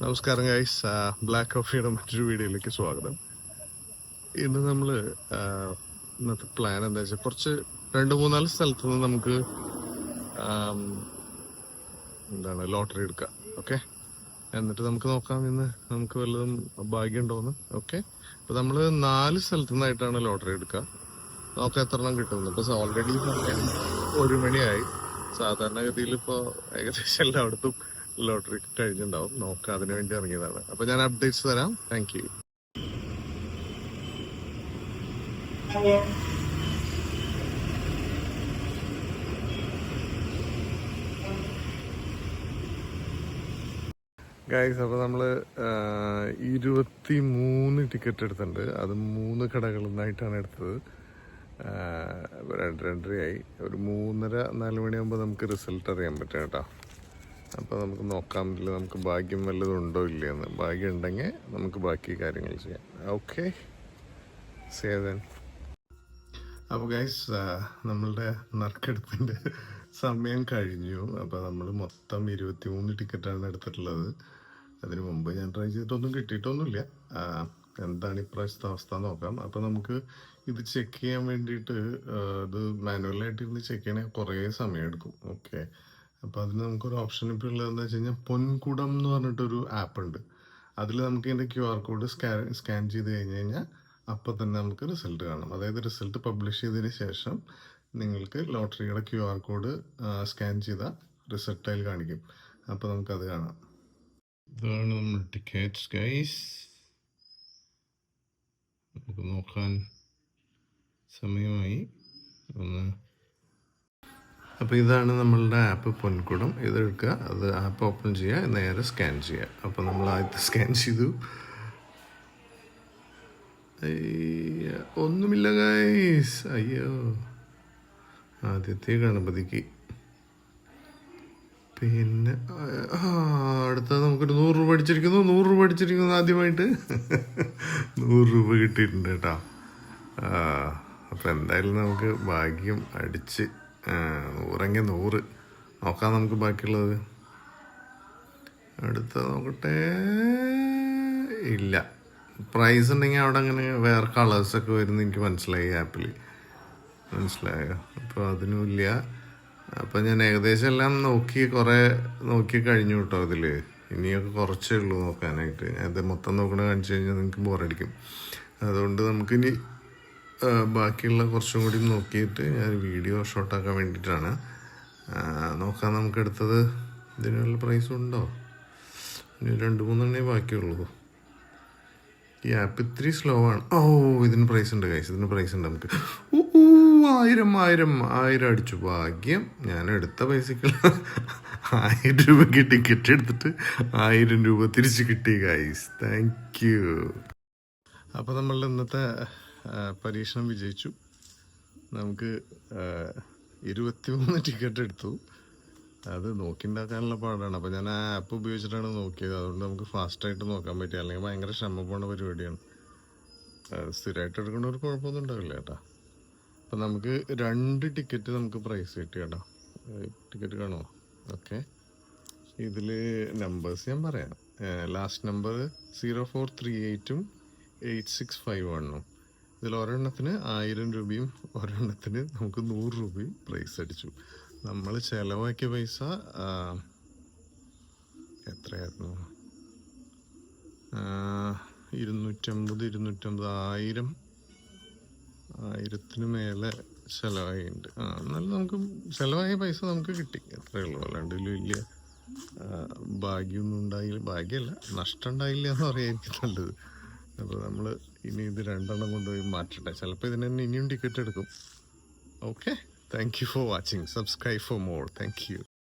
നമസ്കാരം guys black കോഫിയുടെ മറ്റൊരു വീഡിയോയിലേക്ക് സ്വാഗതം. ഇന്ന് നമ്മൾ ഇന്നത്തെ പ്ലാൻ എന്താ വെച്ചാൽ കുറച്ച് രണ്ട് മൂന്നാൽ സ്ഥലത്ത് നിന്ന് നമുക്ക് എന്താണ് ലോട്ടറി എടുക്കാം. ഓക്കെ എന്നിട്ട് നമുക്ക് നോക്കാം ഇന്ന് നമുക്ക് വല്ലതും ഭാഗ്യം ഉണ്ടോന്ന് ഓക്കെ അപ്പോൾ നമ്മൾ നാല് സ്ഥലത്തു നിന്നായിട്ടാണ് ലോട്ടറി എടുക്കുക. നോക്കാം എത്ര എണ്ണം കിട്ടുന്നത്? ഇപ്പം ഓൾറെഡി ഒരു മണിയായി. സാധാരണഗതിയിൽ ഇപ്പോൾ ഏകദേശം എല്ലായിടത്തും ലോട്ടറി കഴിഞ്ഞിട്ടുണ്ടാവും. നോക്കാം അതിനു വേണ്ടി ഇറങ്ങിയതാണ്. അപ്പൊ ഞാൻ അപ്ഡേറ്റ്സ് തരാം. താങ്ക് യു ഗൈസ് അപ്പോൾ നമ്മൾ ഇരുപത്തി മൂന്ന് ടിക്കറ്റ് എടുത്തിട്ടുണ്ട്. അത് മൂന്ന് കടകളിൽ നിന്നായിട്ടാണ് എടുത്തത്. രണ്ട് രണ്ടരയായി. ഒരു മൂന്നര നാല് മണിയാകുമ്പോൾ നമുക്ക് റിസൾട്ട് അറിയാൻ പറ്റും കേട്ടോ. അപ്പോൾ നമുക്ക് നോക്കാം ഇതിൽ നമുക്ക് ഭാഗ്യം വല്ലതും ഉണ്ടോ ഇല്ലയെന്ന് ഭാഗ്യം ഉണ്ടെങ്കിൽ നമുക്ക് ബാക്കി കാര്യങ്ങൾ ചെയ്യാം. ഓക്കെ. സേവൻ അപ്പോൾ ഗൈസ് നമ്മളുടെ നറുക്കെടുപ്പിന്റെ സമയം കഴിഞ്ഞു. അപ്പോൾ നമ്മൾ മൊത്തം ഇരുപത്തി മൂന്ന് ടിക്കറ്റാണ് എടുത്തിട്ടുള്ളത്. അതിന് മുമ്പ് ഞാൻ ട്രൈ ചെയ്തിട്ടൊന്നും കിട്ടിയിട്ടൊന്നുമില്ല. എന്താണ് ഇപ്രാവശ്യത്തെ അവസ്ഥ നോക്കാം. അപ്പോൾ നമുക്ക് ഇത് ചെക്ക് ചെയ്യാൻ വേണ്ടിയിട്ട് ഇത് മാനുവലായിട്ട് ഇരുന്ന് ചെക്ക് ചെയ്യണമെങ്കിൽ കുറേ സമയം എടുക്കും. ഓക്കെ അപ്പോൾ അതിന് നമുക്കൊരു ഓപ്ഷൻ ഇപ്പോൾ ഉള്ളതെന്ന് വെച്ച് കഴിഞ്ഞാൽ പൊൻകുടം എന്ന് പറഞ്ഞിട്ടൊരു ആപ്പ് ഉണ്ട്. അതിൽ നമുക്ക് ഇതിന്റെ Q R code scan scan ചെയ്ത് കഴിഞ്ഞ് കഴിഞ്ഞാൽ അപ്പോൾ തന്നെ നമുക്ക് റിസൾട്ട് കാണാം. അതായത് റിസൾട്ട് പബ്ലിഷ് ചെയ്തതിന് ശേഷം നിങ്ങൾക്ക് ലോട്ടറിയുടെ ക്യു ആർ കോഡ് സ്കാൻ ചെയ്ത റിസൾട്ടായി കാണിക്കും. അപ്പോൾ നമുക്കത് കാണാം. ഇതാണ് നമ്മൾ ടിക്കറ്റ്സ് ഗൈസ് നമുക്ക് നോക്കാൻ സമയമായി. ഒന്ന് അപ്പോൾ ഇതാണ് നമ്മളുടെ ആപ്പ് പൊൻകുടം. ഇതെടുക്കുക അത് ആപ്പ് ഓപ്പൺ ചെയ്യുക നേരെ സ്കാൻ ചെയ്യുക. അപ്പോൾ നമ്മൾ ആദ്യത്തെ സ്കാൻ ചെയ്തു. ഒന്നുമില്ല ഗൈസ് അയ്യോ. ആദ്യത്തെ ഗണപതിക്ക്. പിന്നെ അടുത്ത നമുക്കൊരു നൂറ് രൂപ അടിച്ചിരിക്കുന്നു. നൂറ് രൂപ അടിച്ചിരിക്കുന്നു ആദ്യമായിട്ട്. നൂറ് രൂപ കിട്ടിയിട്ടുണ്ട് കേട്ടോ. അപ്പോൾ അപ്പം എന്തായാലും നമുക്ക് ഭാഗ്യം അടിച്ച് നൂറെങ്കിൽ നൂറ്. നോക്കാം നമുക്ക് ബാക്കിയുള്ളത്. അടുത്ത നോക്കട്ടെ. ഇല്ല. പ്രൈസ് ഉണ്ടെങ്കിൽ അവിടെ അങ്ങനെ വേറെ കളേഴ്സൊക്കെ വരുന്ന എനിക്ക് മനസ്സിലായി ആപ്പിൽ മനസ്സിലായോ? അപ്പോൾ അതിനും ഇല്ല. അപ്പം ഞാൻ ഏകദേശം എല്ലാം നോക്കി കുറേ നോക്കി കഴിഞ്ഞു കേട്ടോ അതിൽ ഇനിയൊക്കെ കുറച്ചേ ഉള്ളൂ നോക്കാനായിട്ട്. ഞാൻ ഇത് മൊത്തം നോക്കണ കാണിച്ചു കഴിഞ്ഞാൽ നിങ്ങൾക്ക് ബോറടിക്കും അതുകൊണ്ട് നമുക്കിനി ബാക്കിയുള്ള കുറച്ചും കൂടി നോക്കിയിട്ട് ഞാൻ വീഡിയോ ഷോട്ടാക്കാൻ വേണ്ടിയിട്ടാണ്. നോക്കാം നമുക്ക് എടുത്തത് ഇതിനുള്ള പ്രൈസ് ഉണ്ടോ? ഇനി രണ്ട് മൂന്നെണ്ണേ ബാക്കിയുള്ളൂ. ഈ ആപ്പ് ഇത്തിരി സ്ലോ ആണ്. ഓ ഇതിന് പ്രൈസ് ഉണ്ട് കൈസ് ഇതിന് പ്രൈസ് ഉണ്ട് നമുക്ക്. ആയിരം ആയിരം ആയിരം അടിച്ചു. ഭാഗ്യം. ഞാൻ എടുത്ത പൈസക്ക് ആയിരം രൂപയ്ക്ക് ടിക്കറ്റ് എടുത്തിട്ട് ആയിരം രൂപ തിരിച്ച് കിട്ടി ഗൈസ് താങ്ക് യു അപ്പോൾ നമ്മളുടെ ഇന്നത്തെ പരീക്ഷണം വിജയിച്ചു. നമുക്ക് ഇരുപത്തിമൂന്ന് ടിക്കറ്റ് എടുത്തു. അത് നോക്കിണ്ടാക്കാനുള്ള പാടാണ്. അപ്പോൾ ഞാൻ ആ ആപ്പ് ഉപയോഗിച്ചിട്ടാണ് നോക്കിയത്. അതുകൊണ്ട് നമുക്ക് ഫാസ്റ്റായിട്ട് നോക്കാൻ പറ്റിയ അല്ലെങ്കിൽ ഭയങ്കര ക്ഷമ പോണ പരിപാടിയാണ്. സ്ഥിരമായിട്ട് എടുക്കുന്ന ഒരു കുഴപ്പമൊന്നും ഉണ്ടാവില്ല കേട്ടോ. അപ്പം നമുക്ക് രണ്ട് ടിക്കറ്റ് നമുക്ക് പ്രൈസ് കിട്ടി കേട്ടോ. ടിക്കറ്റ് കാണോ ഓക്കെ. ഇതിൽ നമ്പേഴ്സ് ഞാൻ പറയാം. Last number zero four three എയ്റ്റും eight six five വണ്ണും ഇതിൽ ഒരെണ്ണത്തിന് ആയിരം രൂപയും ഒരെണ്ണത്തിന് നമുക്ക് നൂറ് രൂപയും പ്രൈസ് അടിച്ചു. നമ്മൾ ചിലവാക്കിയ പൈസ എത്രയായിരുന്നു? ഇരുന്നൂറ്റമ്പത് ഇരുന്നൂറ്റമ്പത് ആയിരം ആയിരത്തിന് മേലെ ചിലവായിട്ടുണ്ട് ആ എന്നാലും നമുക്ക് ചിലവായ പൈസ നമുക്ക് കിട്ടി. അത്രയേ ഉള്ളൂ. അല്ലാണ്ട് വലിയ ഭാഗ്യമൊന്നും ഉണ്ടായില്ല. ഭാഗ്യമല്ല നഷ്ടം ഉണ്ടായില്ല എന്ന് പറയാൻ എനിക്ക് നല്ലത്. അപ്പോൾ നമ്മൾ ഇനി ഇത് രണ്ടെണ്ണം കൊണ്ടുപോയി മാറ്റട്ടെ. ചിലപ്പോൾ ഇതിന് തന്നെ ഇനിയും ടിക്കറ്റ് എടുക്കും. Okay thank you for watching subscribe for more thank you